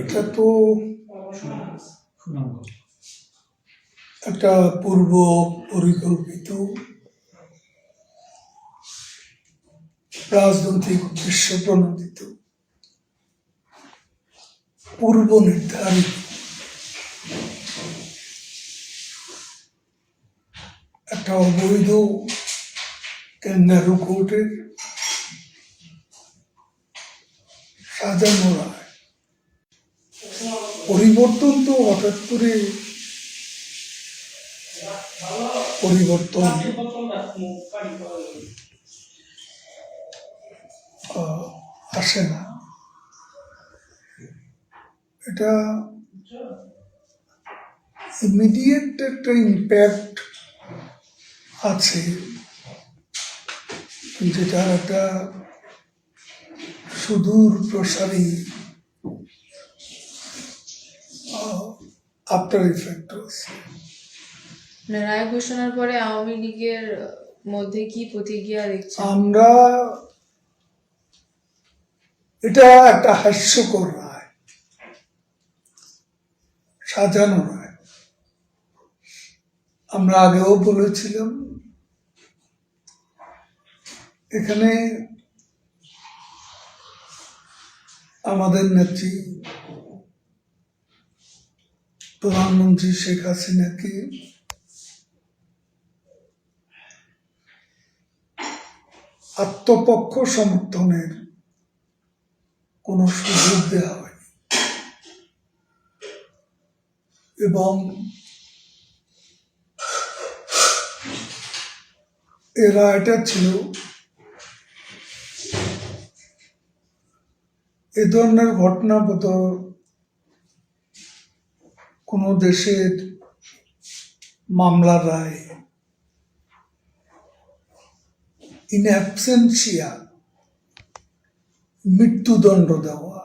এটা তো একটা পূর্ব পরিকল্পিত রাজনৈতিক উদ্দেশ্য প্রণোদিত পূর্ব নির্ধারিত। একটা অবৈধ ক্যাঙ্গারু কোর্টের সাজানো রায় পরিবর্তন তো হঠাৎ করে পরিবর্তন। আসে না। এটা ইমিডিয়েট একটা ইম্প্যাক্ট আছে। যেটা একটা সুদূর প্রসারী। আফটার ইফেক্ট রায় ঘোষণার পরে আওয়ামী লীগের মধ্যে কি প্রতিক্রিয়া দেখছেন? আমরা এটা একটা হাস্যকর রায়। সাজানো রায়। আমরা আগেও বলেছিলাম এখানে আমাদের নেত্রী, প্রধানমন্ত্রী শেখ হাসিনাকে আত্মপক্ষ সমর্থনের কোনো সুযোগ দেওয়া হয়নি? এবং এ রায়টা ছিল এ ধরনের ঘটনা বোধ কোনো দেশের মামলার রায় ইন অ্যাবসেন্সিয়া মৃত্যুদণ্ড দেওয়া,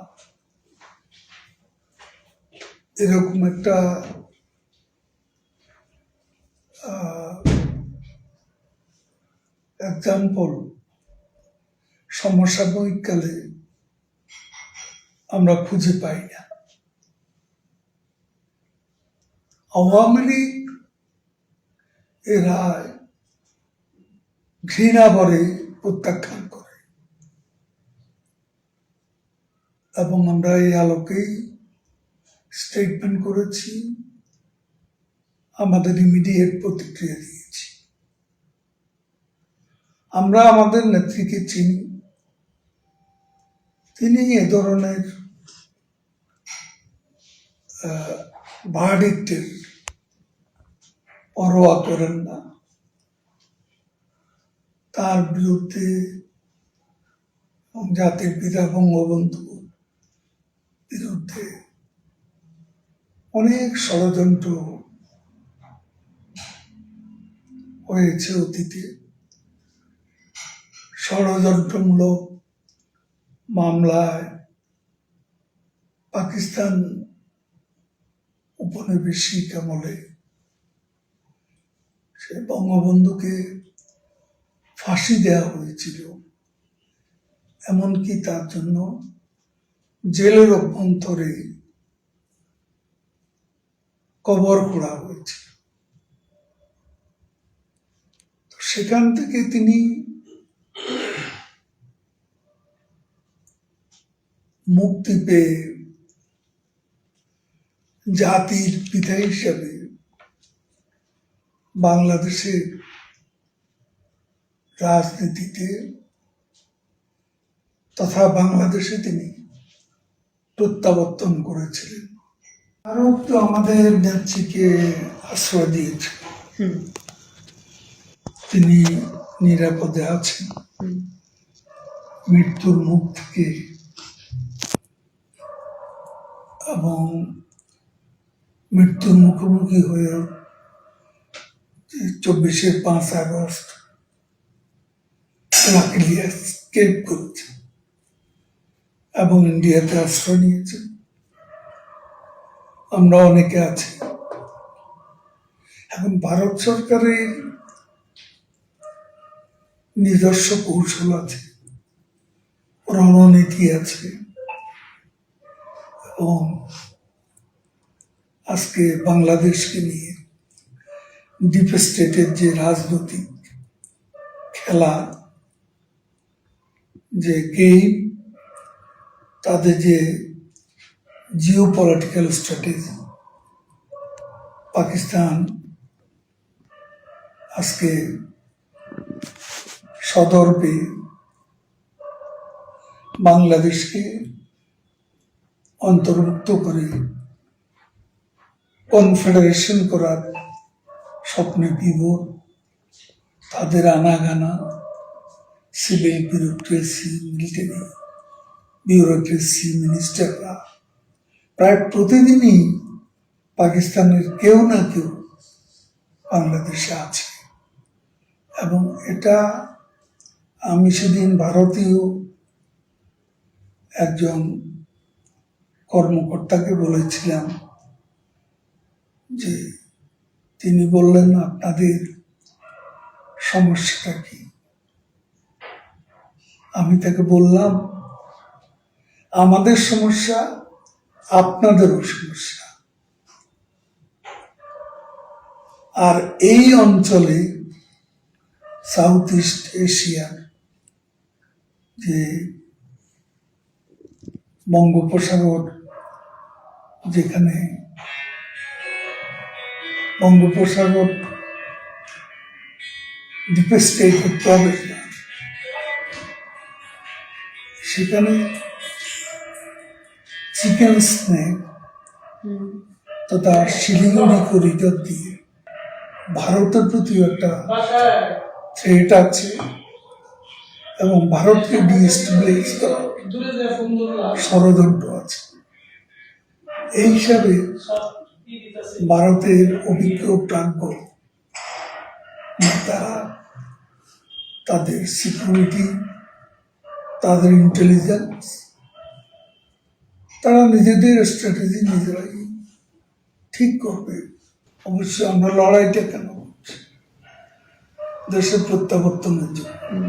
এরকম একটা এক্সাম্পল সমসাময়িককালে আমরা খুঁজে পাই না। আওয়ামী লীগ এ রায় ঘৃণা ভরে প্রত্যাখ্যান করে। এবং আমরা এই আলোকেই স্টেটমেন্ট করেছি, আমাদের ইমিডিয়েট প্রতিক্রিয়া দিয়েছি। আমরা আমাদের নেত্রীকে চিনি। তিনি এ ধরনের ভার্ডিক্টের পরোয়া করেন তার বিরুদ্ধে জাতির পিতা বঙ্গবন্ধু বিরুদ্ধে অনেক ষড়যন্ত্র হয়েছে অতীতে ষড়যন্ত্রমূলক মামলায় পাকিস্তান উপনিবেশিক আমলে সে বঙ্গবন্ধুকে ফাঁসি দেওয়া হয়েছিল। এমনকি তার জন্য জেলের অভ্যন্তরে কবর খোঁড়া হয়েছিল। সেখান থেকে তিনি মুক্তি পেয়ে জাতির পিতা হিসাবে বাংলাদেশের রাজনীতিতে তথা বাংলাদেশে তিনি প্রত্যাবর্তন করেছিলেন। ভারত তো আমাদের নেত্রীকে আশ্রয় দিয়েছে। তিনি নিরাপদে আছেন। মৃত্যুর মুখ থেকে এবং মৃত্যুর মুখোমুখি হয়ে চব্বিশে পাঁচ আগস্ট লাকিলি এসকেপ করেছে এবং ইন্ডিয়াতে আশ্রয় নিয়েছে। আমরা অনেকে আছি। এখন ভারত সরকারের নিজস্ব কৌশল আছে, রণনীতি আছে এবং আজকে বাংলাদেশকে নিয়ে ডিপ স্টেটের যে রাজনৈতিক খেলা, যে গেম তাদের যে জিও পলিটিক্যাল স্ট্র্যাটেজি পাকিস্তান আজকে সদর্পে বাংলাদেশকে অন্তর্ভুক্ত করে কনফেডারেশন করার স্বপ্নে বিভোর, তাদের আনাগানা সিভিল বিউরোক্রেসি মিলিটারি বিউরোক্রেসি মিনিস্টাররা প্রায় প্রতিদিনই পাকিস্তানের কেউ না কেউ বাংলাদেশে আছে। এবং এটা আমি সেদিন ভারতীয় একজন কর্মকর্তাকে বলেছিলাম যে তিনি বললেন, আপনাদের সমস্যাটা কি? আমি তাকে বললাম, আমাদের সমস্যা আপনাদেরও সমস্যা। আর এই অঞ্চলে সাউথ ইস্ট এশিয়ার যে বঙ্গোপসাগর, যেখানে বঙ্গোপসাগর ডিপ স্টেটের প্রবেশ দ্বার। সেখানে চিকেন স্নেক তথা শিলিগুড়ি করিডর দিয়ে ভারতের প্রতি একটা থ্রেট আছে এবং ভারতকে ডিস্টেবলাইজ করার ষড়যন্ত্র আছে এই হিসাবে ভারতের অভিজ্ঞ প্রাজ্ঞ তারা তাদের সিকিউরিটি তাদের ইন্টেলিজেন্স তারা নিজেদের স্ট্র্যাটেজি নিজেরাই ঠিক করবে। অবশ্যই আমরা লড়াইটা কেন দেশের প্রত্যাবর্তনের জন্য।